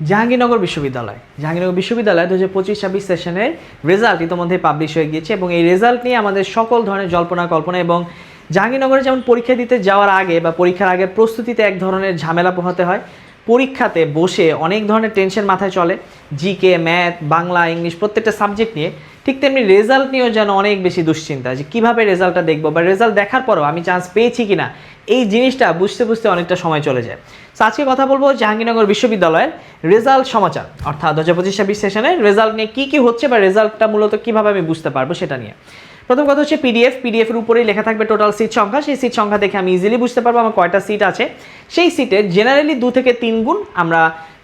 জাহাঙ্গীরনগর বিশ্ববিদ্যালয়। জাহাঙ্গীরনগর বিশ্ববিদ্যালয় দু হাজার পঁচিশ ছাব্বিশ সেশনের রেজাল্ট ইতিমধ্যে পাবলিশ হয়ে গিয়েছে এবং এই রেজাল্ট নিয়ে আমাদের সকল ধরনের জল্পনা, কল্পনা এবং জাহাঙ্গীরনগরে যেমন পরীক্ষা দিতে যাওয়ার আগে বা পরীক্ষার আগে প্রস্তুতিতে এক ধরনের ঝামেলা পোহাতে হয়, পরীক্ষাতে বসে অনেক ধরনের টেনশন মাথায় চলে জিকে ম্যাথ বাংলা ইংলিশ প্রত্যেকটা সাবজেক্ট নিয়ে। ঠিক তেমনি রেজাল্ট নিয়েও যেন অনেক বেশি দুশ্চিন্তা যে কীভাবে রেজাল্টটা দেখব বা রেজাল্ট দেখার পরও আমি চান্স পেয়েছি কিনা। এই জিনিসটা বুঝতে বুঝতে অনেকটা সময় চলে যায়। তো আজকে কথা বলব জাহাঙ্গীরনগর বিশ্ববিদ্যালয়ের রেজাল্ট সমাচার, অর্থাৎ দু হাজার পঁচিশ ছাব্বিশ সেশনের রেজাল্ট নিয়ে কী কী হচ্ছে বা রেজাল্টটা মূলত কীভাবে আমি বুঝতে পারব সেটা নিয়ে। প্রথম কথা হচ্ছে পিডিএফ পিডিএফ এর উপরেই লেখা থাকবে টোটাল সিট সংখ্যা। সেই সিট সংখ্যা দেখে আমি ইজিলি বুঝতে পারব আমার কয়টা সিট আছে। সেই সিটে জেনারেলি দু থেকে তিন গুণ আমরা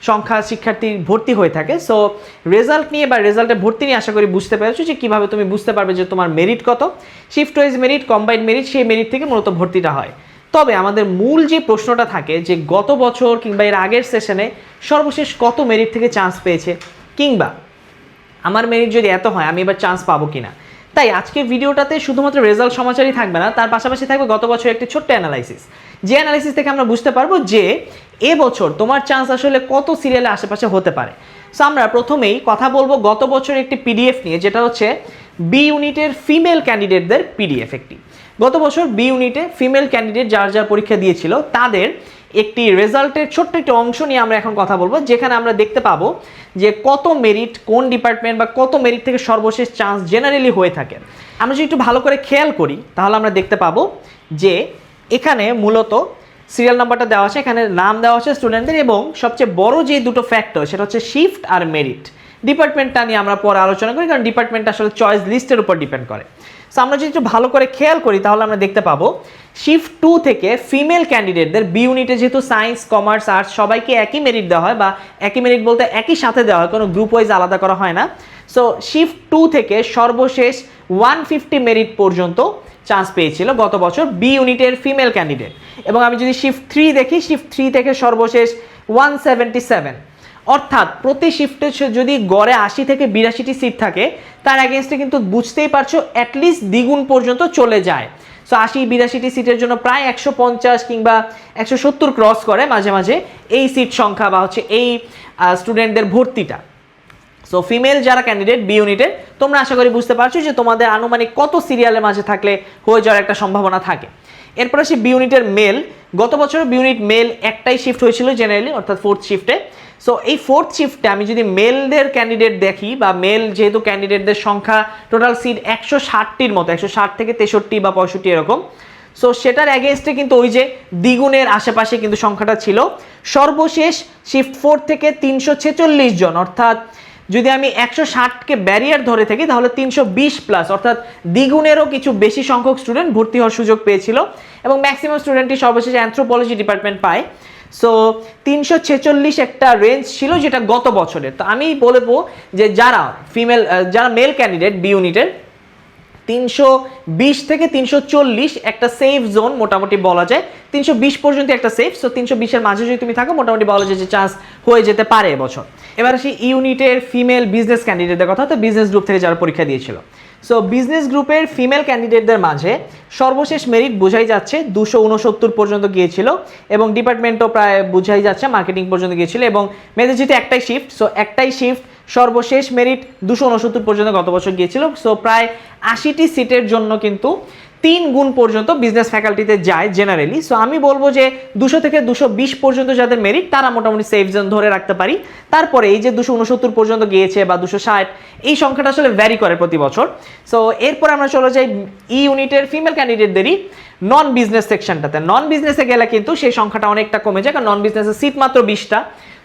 সংখ্যা শিক্ষার্থী ভর্তি হয়ে থাকে। সো রেজাল্ট নিয়ে বা রেজাল্টে ভর্তি নিয়ে আশা করি বুঝতে পেরেছ যে কীভাবে তুমি বুঝতে পারবে যে তোমার মেরিট কত। Shift wise merit combined merit সেই মেরিট থেকে মূলত ভর্তিটা হয়। তবে আমাদের মূল যে প্রশ্নটা থাকে যে গত বছর কিংবা এর আগের সেশনে সর্বশেষ কত মেরিট থেকে চান্স পেয়েছে? কিংবা আমার মেরিট যদি এত হয়, আমি এবার চান্স পাবো কি না তাই আজকের ভিডিওটাতে শুধুমাত্র রেজাল্ট সমাচারই থাকবে না, তার পাশাপাশি থাকবে গত বছর একটি ছোট্ট অ্যানালাইসিস যে অ্যানালাইসিস থেকে আমরা বুঝতে পারব যে এবছর তোমার চান্স আসলে কত সিরিয়ালে আশেপাশে হতে পারে। সো আমরা প্রথমেই কথা বলব গত বছর একটি পিডিএফ নিয়ে, যেটা হচ্ছে বি ইউনিটের ফিমেল ক্যান্ডিডেটদের পিডিএফ একটি। গত বছর বি ইউনিটে ফিমেল ক্যান্ডিডেট যার যার পরীক্ষা দিয়েছিল, তাদের একটি রেজাল্টের ছোট্ট একটি অংশ নিয়ে আমরা এখন কথা বলব, যেখানে আমরা দেখতে পাবো যে কত মেরিট কোন ডিপার্টমেন্ট বা কত মেরিট থেকে সর্বশেষ চান্স জেনারেলি হয়ে থাকে। আমরা যদি একটু ভালো করে খেয়াল করি, তাহলে আমরা দেখতে পাবো যে এখানে মূলত সিরিয়াল নাম্বারটা দেওয়া আছে, এখানে নাম দেওয়া আছে স্টুডেন্টদের এবং সবচেয়ে বড় যে দুটো ফ্যাক্টর সেটা হচ্ছে শিফট আর মেরিট ডিপার্টমেন্টটা নিয়ে আমরা পরে আলোচনা করি, কারণ ডিপার্টমেন্ট আসলে চয়েস লিস্টের উপর ডিপেন্ড করে। সো আমরা যদি একটু ভালো করে খেয়াল করি, তাহলে আমরা দেখতে পাবো শিফট টু থেকে ফিমেল ক্যান্ডিডেটদের বি ইউনিটে যেহেতু সায়েন্স কমার্স আর্টস সবাইকে একই মেরিট দেওয়া হয় বা একই মেরিট বলতে একই সাথে দেওয়া হয়, কোনো গ্রুপ ওয়াইজ আলাদা করা হয় না। সো শিফট টু থেকে সর্বশেষ ওয়ান ফিফটি মেরিট পর্যন্ত চান্স পেয়েছিল গত বছর বি ইউনিটের ফিমেল ক্যান্ডিডেট এবং আমি যদি শিফট থ্রি দেখি শিফট থ্রি থেকে সর্বশেষ ওয়ান সেভেন্টি সেভেন অর্থাৎ প্রতি শিফটে যদি গড়ে আশি থেকে বিরাশিটি সিট থাকে, তার অ্যাগেনস্টে কিন্তু বুঝতেই পারছ অ্যাটলিস্ট দ্বিগুণ পর্যন্ত চলে যায়। সো আশি, বিরাশিটি সিটের জন্য প্রায় একশো পঞ্চাশ কিংবা একশো সত্তর ক্রস করে মাঝে মাঝে এই সিট সংখ্যা বা হচ্ছে এই স্টুডেন্টদের ভর্তিটা। সো ফিমেল যারা ক্যান্ডিডেট বি ইউনিটের তোমরা আশা করি বুঝতে পারছ যে তোমাদের আনুমানিক কত সিরিয়ালের মাঝে থাকলে হয়ে যাওয়ার একটা সম্ভাবনা থাকে। এরপর আসি বি ইউনিটের মেল গত বছর বি ইউনিট মেল একটাই শিফট হয়েছিল জেনারেলি অর্থাৎ ফোর্থ শিফটে সো এই ফোর্থ শিফটে আমি যদি মেলদের ক্যান্ডিডেট দেখি বা মেল যেহেতু ক্যান্ডিডেটদের সংখ্যা টোটাল সিট একশো ষাটটির মতো, একশো ষাট থেকে তেষট্টি বা পঁয়ষট্টি এরকম। সো সেটার অ্যাগেনস্টে কিন্তু ওই যে দ্বিগুণের আশেপাশে কিন্তু সংখ্যাটা ছিল। সর্বশেষ শিফট ফোর থেকে তিনশো ছেচল্লিশ জন, অর্থাৎ যদি আমি একশো ষাটকে ব্যারিয়ার ধরে থাকি, তাহলে তিনশো বিশ প্লাস অর্থাৎ দ্বিগুণেরও কিছু বেশি সংখ্যক স্টুডেন্ট ভর্তি হওয়ার সুযোগ পেয়েছিল এবং ম্যাক্সিমাম স্টুডেন্টটি সর্বশেষে অ্যান্থ্রোপোলজি ডিপার্টমেন্ট পায়। সো তিনশো ছেচল্লিশ একটা রেঞ্জ ছিল যেটা গত বছরের। তো আমি বলব যে যারা ফিমেল যারা মেল ক্যান্ডিডেট বি ইউনিটের তিনশো বিশ থেকে তিনশো চল্লিশ একটা সেফ জোন মোটামুটি বলা যায়। তিনশো বিশ পর্যন্ত একটা সেফ সো তিনশো বিশের মাঝে যদি তুমি থাকো, মোটামুটি বলা যায় যে চান্স হয়ে যেতে পারে এবছর। এবার আসি ইউনিটের ফিমেল বিজনেস ক্যান্ডিডেটদের কথা, তো বিজনেস গ্রুপ থেকে যারা পরীক্ষা দিয়েছিল। সো বিজনেস গ্রুপের ফিমেল ক্যান্ডিডেটদের মাঝে সর্বশেষ মেরিট বোঝাই যাচ্ছে দুশো পর্যন্ত গিয়েছিল, এবং ডিপার্টমেন্টও প্রায় বোঝাই যাচ্ছে মার্কেটিং পর্যন্ত গিয়েছিল, এবং যেহেতু একটাই শিফট সো একটাই শিফট সর্বশেষ মেরিট দুশো উনসত্তর পর্যন্ত গত বছর গিয়েছিল। সো প্রায় আশিটি সিটের জন্য কিন্তু তিন গুণ পর্যন্ত বিজনেস ফ্যাকাল্টিতে যায় জেনারেলি সো আমি বলব যে দুশো থেকে দুশো বিশ পর্যন্ত যাদের মেরিট তারা মোটামুটি সেফ জোন ধরে রাখতে পারি। তারপরে এই যে দুশো উনসত্তর পর্যন্ত গিয়েছে বা দুশো ষাট, এই সংখ্যাটা আসলে ভ্যারি করে প্রতি বছর। সো এরপর আমরা চলে যাই ই ইউনিটের ফিমেল ক্যান্ডিডেটদেরই নন বিজনেস সেকশনটাতে নন বিজনেসে গেলে কিন্তু সেই সংখ্যাটা অনেকটা কমে যায়, কারণ নন বিজনেসের সিট মাত্র বিশটা।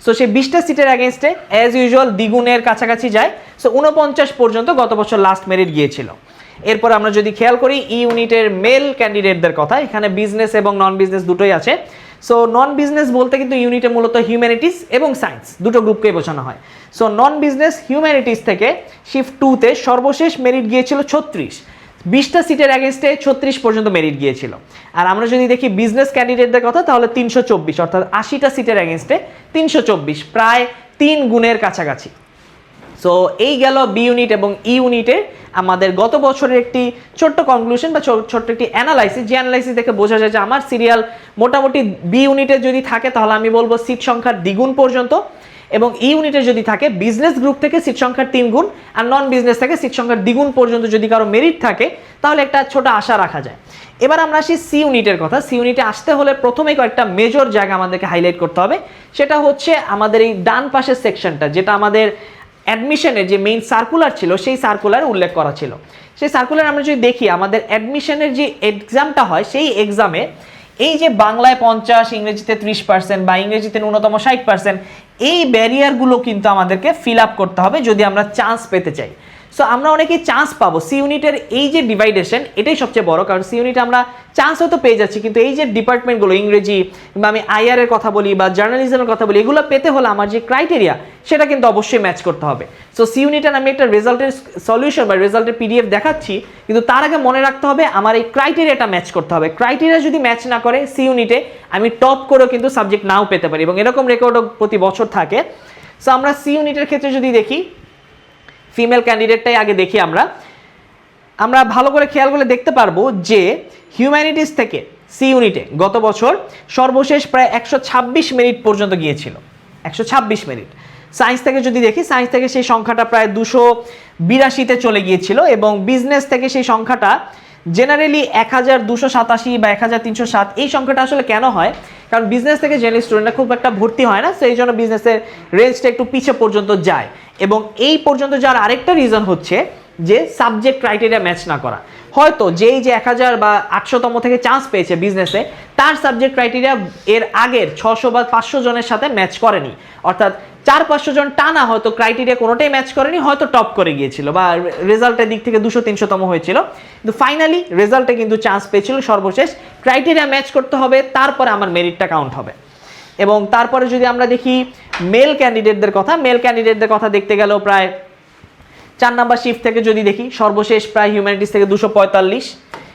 সো সেই বিশটা সিটের অ্যাগেনস্টে অ্যাজ ইউজুয়াল দ্বিগুণের কাছাকাছি যায়। সো উনপঞ্চাশ পর্যন্ত গত বছর লাস্ট মেরিট গিয়েছিল। এরপর আমরা যদি খেয়াল করি ইউনিটের মেল ক্যান্ডিডেটদের কথা, এখানে বিজনেস এবং নন বিজনেস দুটোই আছে। সো নন বিজনেস বলতে কিন্তু ইউনিটে মূলত হিউম্যানিটিস এবং সায়েন্স দুটো গ্রুপকে বোঝানো হয়। সো নন বিজনেস হিউম্যানিটিস থেকে শিফট টুতে সর্বশেষ মেরিট গিয়েছিল ছত্রিশ। বিশটা সিটের অ্যাগেনস্টে ছত্রিশ পর্যন্ত মেরিট গিয়েছিল। আর আমরা যদি দেখি বিজনেস ক্যান্ডিডেটদের কথা, তাহলে তিনশো চব্বিশ, অর্থাৎ আশিটা সিটের অ্যাগেনস্টে তিনশো চব্বিশ, প্রায় তিন গুণের কাছাকাছি। সো এই গেল বি ইউনিট এবং ই ইউনিটে আমাদের গত বছরের একটি ছোট্ট কনক্লুশন বা ছোট্ট একটি অ্যানালাইসিস যে অ্যানালাইসিস দেখে বোঝা যায় যে আমার সিরিয়াল মোটামুটি বি ইউনিটে যদি থাকে, তাহলে আমি বলব সিট সংখ্যার দ্বিগুণ পর্যন্ত এবং ই ইউনিটে যদি থাকে বিজনেস গ্রুপ থেকে সিট সংখ্যার তিন গুণ আর নন বিজনেস থেকে সিট সংখ্যার দ্বিগুণ পর্যন্ত যদি কারও মেরিট থাকে, তাহলে একটা ছোট আশা রাখা যায়। এবার আমরা আসি সি ইউনিটের কথা। সি ইউনিটে আসতে হলে প্রথমে কয়েকটা মেজর জায়গা আমাদেরকে হাইলাইট করতে হবে। সেটা হচ্ছে আমাদের এই ডান পাশের সেকশনটা যেটা আমাদের অ্যাডমিশনের যে মেইন সার্কুলার ছিল, সেই সার্কুলার উল্লেখ করা ছিল। সেই সার্কুলার আমরা যদি দেখি, আমাদের অ্যাডমিশনের যে এক্সামটা হয়, সেই এক্সামে এই যে বাংলায় পঞ্চাশ, ইংরেজিতে ত্রিশ পার্সেন্ট বা ইংরেজিতে ন্যূনতম ষাট পার্সেন্ট এই ব্যারিয়ারগুলো কিন্তু আমাদেরকে ফিল আপ করতে হবে যদি আমরা চান্স পেতে চাই। সো আমরা অনেকে চান্স পাবো। সি ইউনিটের এই যে ডিভাইডেশন এটাই সবচেয়ে বড়। কারণ সি ইউনিটে আমরা চান্স হয়তো পেয়ে যাচ্ছি, কিন্তু এই যে ডিপার্টমেন্টগুলো ইংরেজি বা আমি আইআর এর কথা বলি বা জার্নালিজমের কথা বলি, এগুলো পেতে হলে আমার যে ক্রাইটেরিয়া সেটা কিন্তু অবশ্যই ম্যাচ করতে হবে। সো সি ইউনিটের আমি একটা রেজাল্টের সলিউশন বা রেজাল্টের পিডিএফ দেখাচ্ছি, কিন্তু তার আগে মনে রাখতে হবে, আমার এই ক্রাইটেরিয়াটা ম্যাচ করতে হবে। ক্রাইটেরিয়া যদি ম্যাচ না করে সি ইউনিটে আমি টপ করেও কিন্তু সাবজেক্ট নাও পেতে পারি, এবং এরকম রেকর্ডও প্রতি বছর থাকে। সো আমরা সি ইউনিটের ক্ষেত্রে যদি দেখি ফিমেল ক্যান্ডিডেটটাই আগে দেখি আমরা। আমরা ভালো করে খেয়াল করে দেখতে পারব যে হিউম্যানিটিস থেকে সি ইউনিটে গত বছর সর্বশেষ প্রায় একশো ছাব্বিশ মিনিট পর্যন্ত গিয়েছিল। একশো ছাব্বিশ মিনিট। সায়েন্স থেকে যদি দেখি সায়েন্স থেকে সেই সংখ্যাটা প্রায় দুশো বিরাশিতে চলে গিয়েছিল এবং বিজনেস থেকে সেই সংখ্যাটা জেনারেলি এক হাজার দুশো সাতাশি বা এক হাজার তিনশো সাত, এই সংখ্যাটা আসলে কেন হয়? কারণ বিজনেস থেকে জেনারেল স্টুডেন্টরা খুব একটা ভর্তি হয় না, সেই জন্য বিজনেসের রেঞ্জটা একটু পিছে পর্যন্ত যায়। এবং এই পর্যন্ত যাওয়ার আরেকটা রিজন হচ্ছে যে সাবজেক্ট ক্রাইটেরিয়া ম্যাচ না করা। হয়তো যেই যে এক হাজার বা আটশোতম থেকে চান্স পেয়েছে বিজনেসে তার সাবজেক্ট ক্রাইটেরিয়া এর আগের ছশো বা পাঁচশো জনের সাথে ম্যাচ করেনি। অর্থাৎ চার পাঁচশো জন টানা হয়তো ক্রাইটেরিয়া কোনোটাই ম্যাচ করেনি, হয়তো টপ করে গিয়েছিল বা রেজাল্টের দিক থেকে দুশো তিনশোতম হয়েছিল। কিন্তু ফাইনালি রেজাল্টে কিন্তু চান্স পেয়েছিল সর্বশেষ। ক্রাইটেরিয়া ম্যাচ করতে হবে, তারপরে আমার মেরিটটা কাউন্ট হবে। এবং তারপরে যদি আমরা দেখি মেল ক্যান্ডিডেটদের কথা মেল ক্যান্ডিডেটদের কথা দেখতে গেলেও প্রায় চার নাম্বার শিফট থেকে যদি দেখি, সর্বশেষ প্রায় হিউম্যানিটিস থেকে দুশো পঁয়তাল্লিশ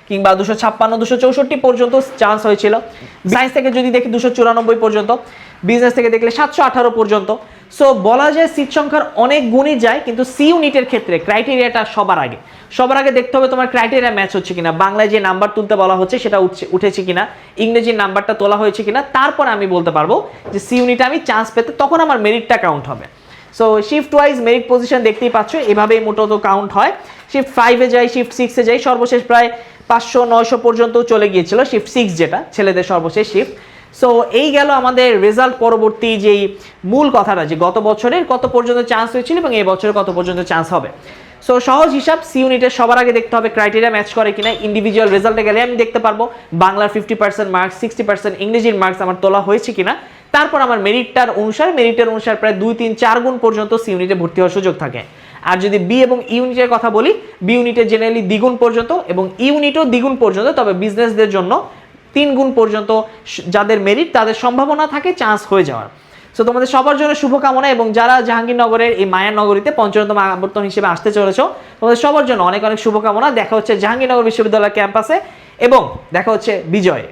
কিংবা দুশো ছাপ্পান্ন, দুশো চৌষট্টি পর্যন্ত চান্স হয়েছিল। সায়েন্স থেকে যদি দেখি, দুশো চুরানব্বই পর্যন্ত। বিজনেস থেকে দেখলে সাতশো আঠারো পর্যন্ত। সো বলা যায় সিট সংখ্যার অনেক গুণই যায়, কিন্তু সি ইউনিটের ক্ষেত্রে ক্রাইটেরিয়াটা সবার আগে। সবার আগে দেখতে হবে তোমার ক্রাইটেরিয়া ম্যাচ হচ্ছে কিনা, বাংলায় যে নাম্বার তুলতে বলা হচ্ছে সেটা উঠছে কিনা, ইংরেজির নাম্বারটা তোলা হয়েছে কিনা, তারপর আমি বলতে পারব যে সি ইউনিটে আমি চান্স পেতে তখন আমার মেরিটটা কাউন্ট হবে। So shift wise merit position দেখতেই পাচ্ছ, এভাবেই মোটত কাউন্ট হয়। শিফট ফাইভে যাই শিফট সিক্সে যাই, সর্বশেষ প্রায় পাঁচশো, নয়শো পর্যন্ত চলে গিয়েছিল শিফট সিক্স যেটা, ছেলেদের সর্বশেষ শিফট সো এই গেল আমাদের রেজাল্ট পরবর্তী যেই মূল কথাটা, যে গত বছরের কত পর্যন্ত চান্স হয়েছিল এবং এই বছরে কত পর্যন্ত চান্স হবে। সো সহজ হিসাব সি ইউনিটের সবার আগে দেখতে হবে ক্রাইটেরিয়া ম্যাচ করে কিনা ইন্ডিভিজুয়াল রেজাল্টে গেলে আমি দেখতে পারব বাংলার fifty percent marks sixty percent ইংরেজির মার্কস আমার তোলা হয়েছে কিনা। তারপর আমার মেরিটটার অনুসার মেরিটের অনুসার প্রায় দুই, তিন, চার গুণ পর্যন্ত সি ইউনিটে ভর্তি হওয়ার সুযোগ থাকে। আর যদি বি এবং ইউনিটের কথা বলি বি ইউনিটে জেনারেলি দ্বিগুণ পর্যন্ত এবং ইউনিটও দ্বিগুণ পর্যন্ত, তবে বিজনেসদের জন্য তিন গুণ পর্যন্ত যাদের মেরিট তাদের সম্ভাবনা থাকে চান্স হয়ে যাওয়ার। সো তোমাদের সবার জন্য শুভকামনা এবং যারা জাহাঙ্গীরনগরের এই মায়ার নগরীতে আবর্তন হিসেবে আসতে চলেছ, তোমাদের সবার জন্য অনেক অনেক শুভকামনা। দেখা হচ্ছে জাহাঙ্গীরনগর বিশ্ববিদ্যালয় ক্যাম্পাসে এবং দেখা হচ্ছে বিজয়ে।